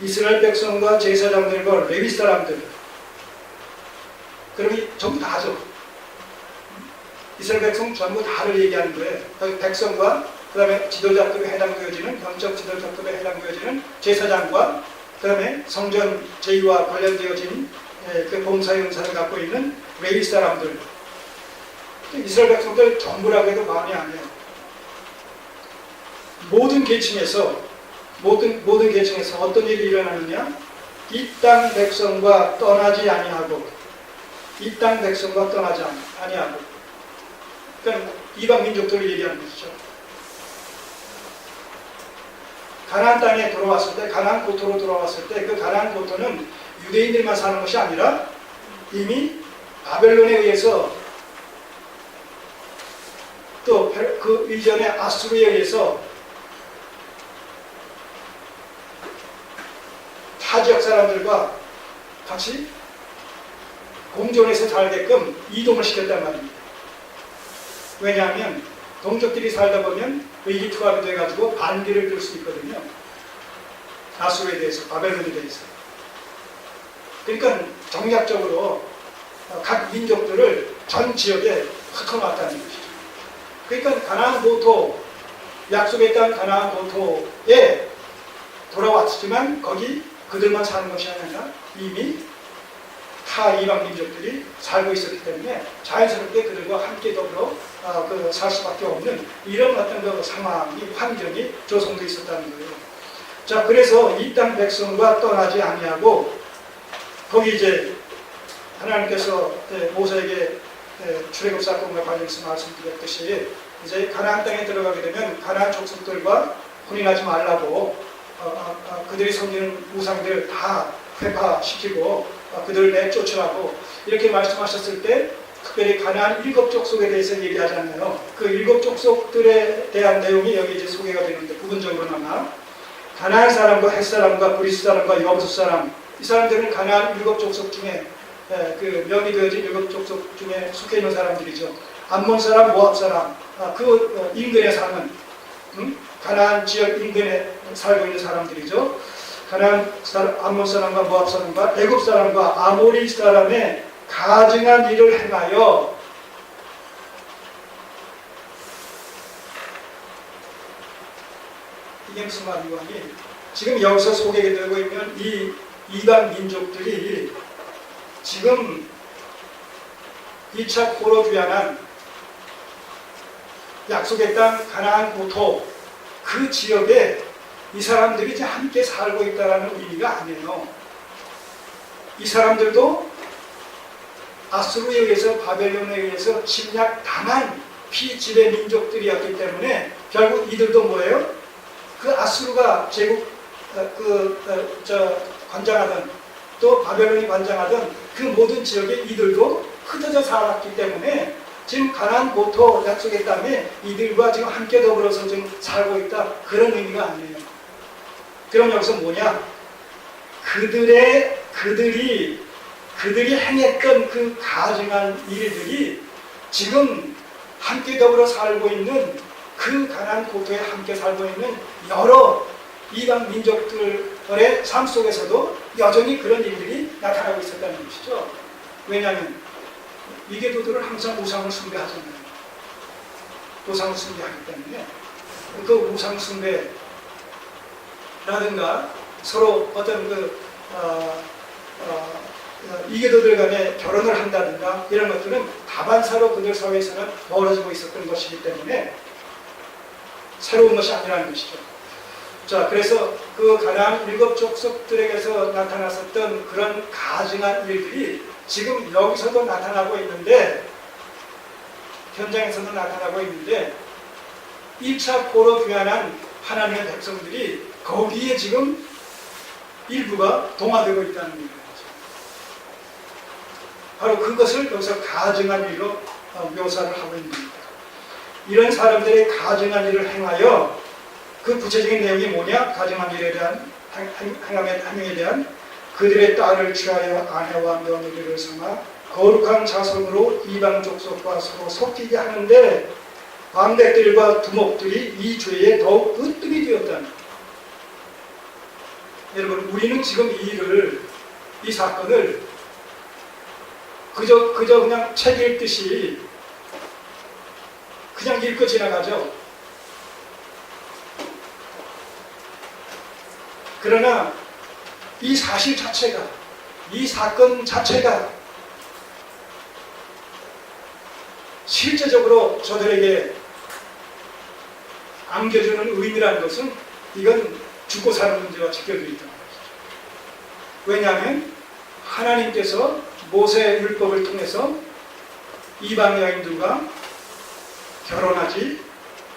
이스라엘 백성과 제사장들과 레위 사람들 그러면 전부 다죠. 이스라엘 백성 전부 다를 얘기하는 거예요. 그 백성과 그 다음에 지도자급에 해당되어지는 영적 지도자급에 해당되어지는 제사장과 그 다음에 성전 제의와 관련되어진 예, 그 봉사 용사를 갖고 있는 레위 사람들 이스라엘 백성들 전부라고 해도 마음이 아니에요. 모든 계층에서 모든 모든 계층에서 어떤 일이 일어나느냐? 이 땅 백성과 떠나지 아니하고 이 땅 백성과 떠나지 아니- 아니하고 그러니까 이방 민족들을 얘기하는 것이죠. 가나안 땅에 들어왔을 때 가나안 고토로 들어왔을 때 그 가나안 고토는 유대인들만 사는 것이 아니라 이미 바벨론에 의해서 또 그 이전에 아수르에 의해서 타 지역 사람들과 같이 공존해서 살게끔 이동을 시켰단 말입니다. 왜냐하면 동족끼리 살다 보면 의기투합이 돼가지고 반기를 들 수 있거든요. 아수르에 대해서, 바벨론에 대해서. 그러니까 정략적으로 각 민족들을 전 지역에 흩어놨다는 것이죠. 그러니까 가나안 고토, 약속의 땅 가나안 고토에 돌아왔지만 거기 그들만 사는 것이 아니라 이미 타 이방 민족들이 살고 있었기 때문에 자연스럽게 그들과 함께 더불어 어, 그살 수밖에 없는 이런 어떤 그 상황이 환경이 조성되어 있었다는 거예요. 자 그래서 이 땅 백성과 떠나지 아니하고 거기 이제 하나님께서 예, 모세에게 예, 출애굽 사건과 관련해서 말씀드렸듯이 이제 가나안 땅에 들어가게 되면 가나안 족속들과 혼인하지 말라고 어, 어, 어, 그들이 섬기는 우상들을 다 회파시키고 어, 그들을 내쫓으라고 이렇게 말씀하셨을 때 특별히 가나안 일곱 족속에 대해서 얘기하잖아요. 그 일곱 족속들에 대한 내용이 여기 이제 소개가 되는데 부분적으로나마 가나안 사람과 헷 사람과 브리스 사람과 여부수 사람 이 사람들은 가나안 일곱 족속 중에 에, 그 명이 되어진 일곱 족속 중에 속해 있는 사람들이죠. 암몬 사람, 모압 사람 아, 그 어, 인근에 사는 음? 가나안 지역 인근에 살고 있는 사람들이죠. 사람, 암몬 사람과 모압 사람과 애굽 사람과 아모리 사람의 가증한 일을 행하여 이게 무슨 말이고 하니 지금 여기서 소개되고 있는 이 이방 민족들이 지금 2차 포로 귀환한 약속의 땅 가나안 고토 그 지역에 이 사람들이 이제 함께 살고 있다는 의미가 아니에요. 이 사람들도 아수르에 의해서 바벨론에 의해서 침략 당한 피지배 민족들이었기 때문에 결국 이들도 뭐예요? 그 아수르가 제국 어, 그저 관장하던 또 바벨론이 관장하던 그 모든 지역에 이들도 흩어져 살았기 때문에 지금 가나안 고토 땅에 이들과 지금 함께 더불어서 지금 살고 있다 그런 의미가 아니에요. 그럼 여기서 뭐냐? 그들의 그들이 그들이 행했던 그 가증한 일들이 지금 함께 더불어 살고 있는 그 가난 고토에 함께 살고 있는 여러 이방 민족들의 삶 속에서도 여전히 그런 일들이 나타나고 있었다는 것이죠. 왜냐하면 위계도들은 항상 우상을 숭배하잖아요. 우상을 숭배하기 때문에 그 우상 숭배 라든가 서로 어떤 그 어, 어, 어, 이계도들 간에 결혼을 한다든가 이런 것들은 다반사로 그들 사회에서는 벌어지고 있었던 것이기 때문에 새로운 것이 아니라는 것이죠. 자, 그래서 그 가나안 일곱 족속들에게서 나타났었던 그런 가증한 일들이 지금 여기서도 나타나고 있는데 현장에서도 나타나고 있는데 1차 포로 귀환한 하나님의 백성들이 거기에 지금 일부가 동화되고 있다는 거예요. 바로 그것을 여기서 가증한 일로 어, 묘사를 하고 있는 겁니다. 이런 사람들의 가증한 일을 행하여 그 구체적인 내용이 뭐냐? 가증한 일에 대한 행함의 행위에 대한 그들의 딸을 취하여 아내와 며느리를 삼아 거룩한 자손으로 이방 족속과 서로 섞이게 하는데 방백들과 두목들이 이 죄에 더욱 으뜸이 되었다는 여러분 우리는 지금 이 일을 이 사건을 그저 그저 그냥 책 읽듯이 그냥 읽고 지나가죠. 그러나 이 사실 자체가 이 사건 자체가 실제적으로 저들에게 안겨주는 의미라는 것은 이건 죽고 사는 문제와 직결되어 있다는 것이죠. 왜냐하면 하나님께서 모세 율법을 통해서 이방 여인들과 결혼하지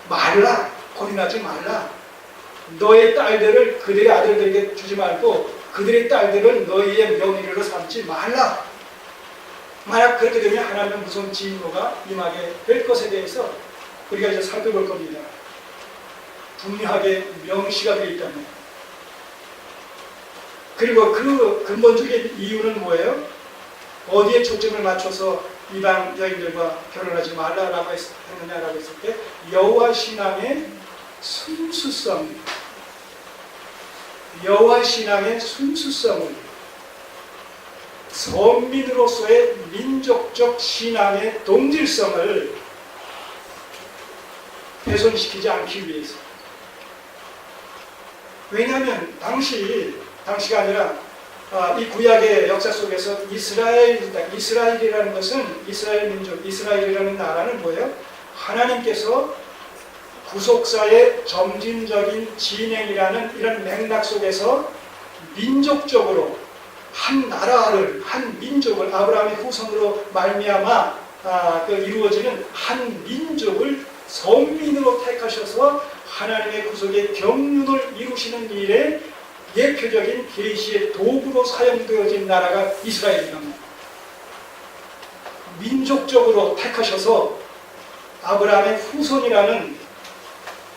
말라, 혼인하지 말라. 너의 딸들을 그들의 아들들에게 주지 말고 그들의 딸들을 너희의 명의로 삼지 말라. 만약 그렇게 되면 하나님은 무슨 진노가 임하게 될 것에 대해서 우리가 이제 살펴볼 겁니다. 분명하게 명시가 되어 있다면. 그리고 그 근본적인 이유는 뭐예요? 어디에 초점을 맞춰서 이방 여인들과 결혼하지 말라라고 했- 했느냐라고 했을 때 여호와 신앙의 순수성, 여호와 신앙의 순수성을 선민으로서의 민족적 신앙의 동질성을 훼손시키지 않기 위해서. 왜냐하면 당시 당시가 아니라 아, 이 구약의 역사 속에서 이스라엘 이스라엘이라는 것은 이스라엘 민족 이스라엘이라는 나라는 뭐예요? 하나님께서 구속사의 점진적인 진행이라는 이런 맥락 속에서 민족적으로 한 나라를 한 민족을 아브라함의 후손으로 말미암아 아, 그 이루어지는 한 민족을 선민으로 택하셔서 하나님의 구속의 경륜을 이루시는 일에 예표적인 계시의 도구로 사용되어진 나라가 이스라엘입니다. 민족적으로 택하셔서 아브라함의 후손이라는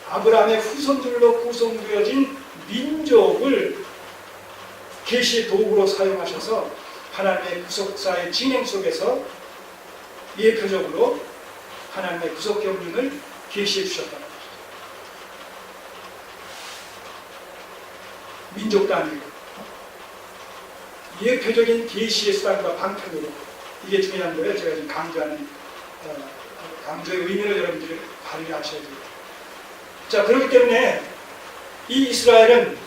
아브라함의 후손들로 구성되어진 민족을 계시의 도구로 사용하셔서 하나님의 구속사의 진행 속에서 예표적으로 하나님의 구속 경륜을 계시해 주셨다. 민족도 아니고 예표적인 계시의 수단과 방편으로 이게 중요한 거예요. 제가 지금 강조하는 어, 강조의 의미를 여러분들이 발휘 하셔야 돼요. 자 그렇기 때문에 이 이스라엘은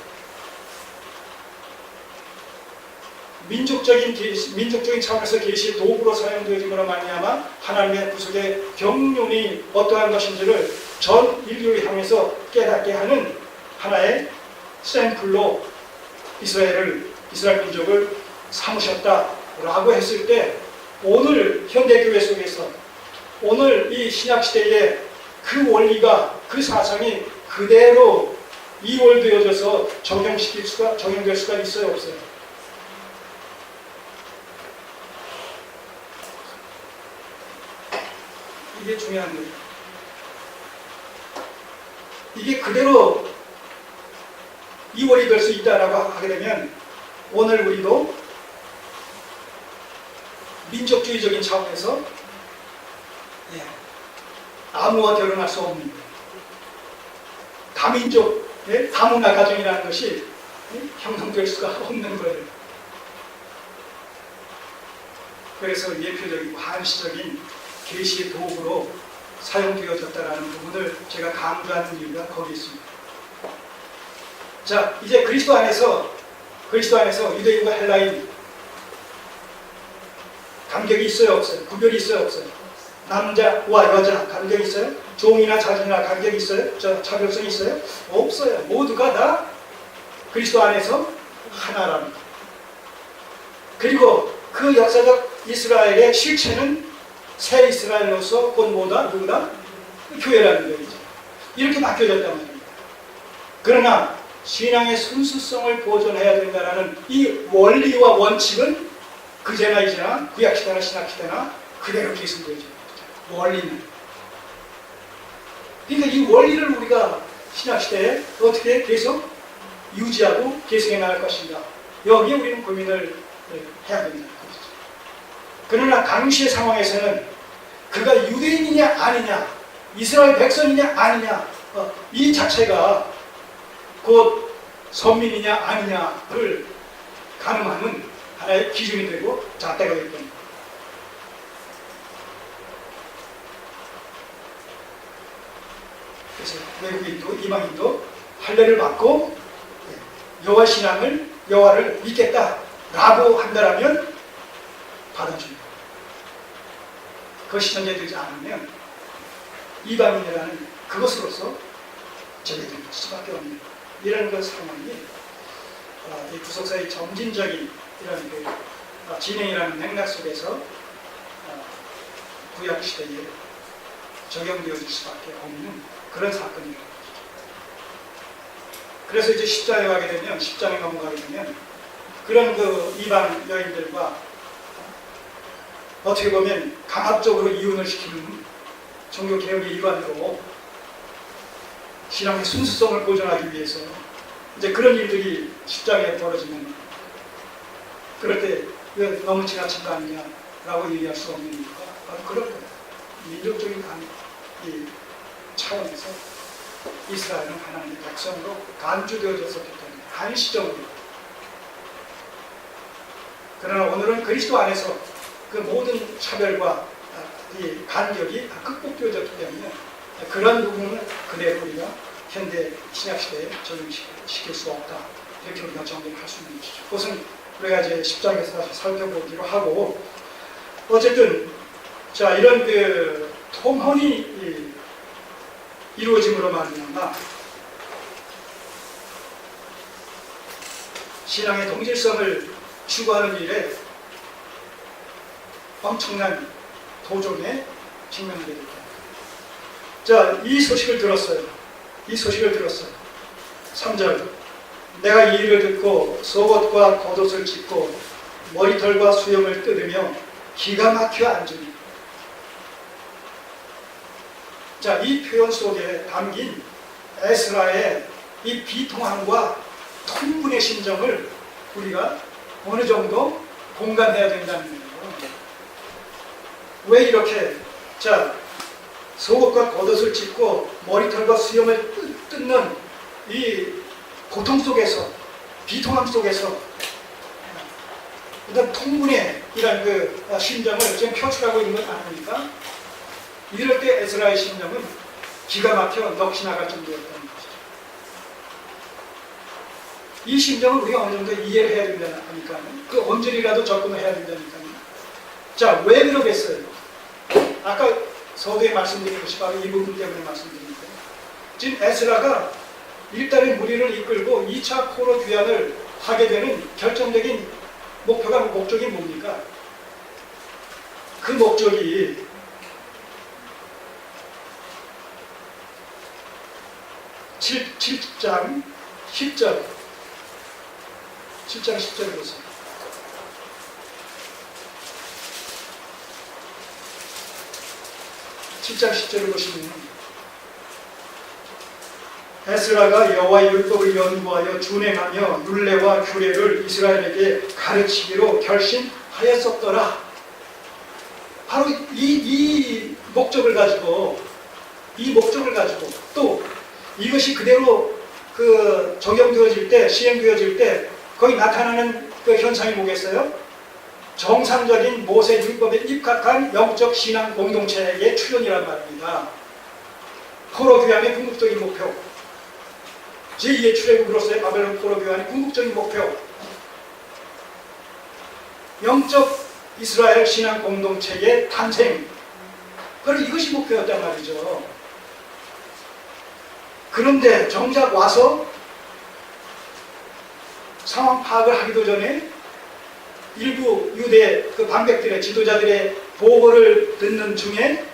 민족적인 계시, 민족적인 차원에서 계시의 도구로 사용되어지거나 말미암아 하나님의 구속의 경륜이 어떠한 것인지를 전 인류를 향해서 깨닫게 하는 하나의 샘플로 이스라엘을 이스라엘 민족을 삼으셨다라고 했을 때 오늘 현대 교회 속에서 오늘 이 신약 시대에 그 원리가 그 사상이 그대로 이월되어져서 적용시킬 수가 적용될 수가 있어요 없어요? 이게 중요한 거예요. 이게 그대로 이월이 될 수 있다라고 하게 되면 오늘 우리도 민족주의적인 차원에서 예, 아무와 결혼할 수 없는 다민족, 예, 다문화 가정이라는 것이 예, 형성될 수가 없는 거예요. 그래서 예표적인 관시적인 계시의 도구로 사용되어졌다라는 부분을 제가 강조하는 이유가 거기 있습니다. 자, 이제 그리스도 안에서 그리스도 안에서 유대인과 헬라인 간격이 있어요, 없어요? 구별이 있어요, 없어요? 남자와 여자 간격이 있어요? 종이나 자주나 간격이 있어요? 저 차별성이 있어요? 없어요. 모두가 다 그리스도 안에서 하나랍니다. 그리고 그 역사적 이스라엘의 실체는 새 이스라엘로서 곧 뭐다? 누구다? 교회라는 거죠. 이렇게 바뀌어졌단 말입니다. 그러나 신앙의 순수성을 보존해야 된다는 이 원리와 원칙은 그제나 이제나 구약시대나 신약시대나 그대로 계승되어져 있죠. 원리는. 그러니까 이 원리를 우리가 신약시대에 어떻게 계속 유지하고 계승해 나갈 것인가. 여기에 우리는 고민을 해야 됩니다. 그러나 당시의 상황에서는 그가 유대인이냐 아니냐, 이스라엘 백성이냐 아니냐, 어, 이 자체가 곧 선민이냐 아니냐를 가늠하는 하나의 기준이 되고 잣대가 됐던 그래서 외국인도 이방인도 할례를 받고 여호와 신앙을 여호와를 믿겠다라고 한다라면 받아줍니다. 그것이 전제되지 않으면 이방인이라는 그것으로서 제외될 수밖에 없는 이런 그 상황이 어, 이 구속사의 점진적인 이런 그 어, 진행이라는 맥락 속에서 어, 구약 시대에 적용되어질 수밖에 없는 그런 사건이라는 거죠. 그래서 이제 10장에 가게 되면 10장에 넘어가게 되면 그런 그 이방 여인들과 어떻게 보면 강압적으로 이혼을 시키는 종교 개혁의 일환으로 신앙의 순수성을 보존하기 위해서 이제 그런 일들이 10장에 벌어지면 그럴 때 왜 너무 지나친 거 아니냐라고 얘기할 수 없는 이유가 바로 그럴 거예요. 민족적인 간, 이 차원에서 이스라엘은 하나님의 백성으로 간주되어졌었기 때문에 한시적으로. 그러나 오늘은 그리스도 안에서 그 모든 차별과 아, 이 간격이 다 극복되어졌기 때문에 그런 부분을 그대로 우리가 현대 신약 시대에 적용시킬 수 없다 이렇게 우리가 정리할 수 있는 것이죠. 그것은 우리가 이제 10장에서 다시 살펴보기로 하고 어쨌든 자 이런 그 통혼이 이- 이루어짐으로 말미암아 신앙의 동질성을 추구하는 일에 엄청난 도전에 직면하게 됩니다. 자, 이 소식을 들었어요. 이 소식을 들었어요. 3절. 내가 이 일을 듣고 속옷과 겉옷을 찢고 머리털과 수염을 뜯으며 기가 막혀 앉으니. 자, 이 표현 속에 담긴 에스라의 이 비통함과 통분의 심정을 우리가 어느 정도 공감해야 된다는 거예요. 왜 이렇게 자 속옷과 겉옷을 찢고 머리털과 수염을 뜯- 뜯는 이 고통 속에서 비통함 속에서 일단 통분의 이런 그 아, 심정을 지금 표출하고 있는 것 아닙니까? 이럴 때 에스라의 심정은 기가 막혀 넋이 나갈 정도였다는 것이죠. 이 심정을 우리가 어느 정도 이해를 해야 된다니까요. 그 언제라도 접근을 해야 된다니까요. 자, 왜 그러겠어요? 아까 서두에 말씀드린 것이 바로 이 부분 때문에 말씀드린 거예요. 지금 에스라가 일단의 무리를 이끌고 2차 코로 귀환을 하게 되는 결정적인 목표가 목적이 뭡니까? 그 목적이 칠 7장 10절 7장 10절 보세요. 칠장 10절을 보시면 에스라가 여호와의 율법을 연구하여 준행하며 율례와 규례를 이스라엘에게 가르치기로 결심하였었더라. 바로 이, 이 목적을 가지고 이 목적을 가지고 또 이것이 그대로 그 적용되어질 때 시행되어질 때 거기 나타나는 그 현상이 뭐겠어요? 정상적인 모세 율법에 입각한 영적 신앙 공동체의 출현이란 말입니다. 포로 교환의 궁극적인 목표. 제2의 출애굽으로서의 바벨론 포로 교환의 궁극적인 목표. 영적 이스라엘 신앙 공동체의 탄생. 바로 이것이 목표였단 말이죠. 그런데 정작 와서 상황 파악을 하기도 전에 일부 유대 그 방백들의 지도자들의 보고를 듣는 중에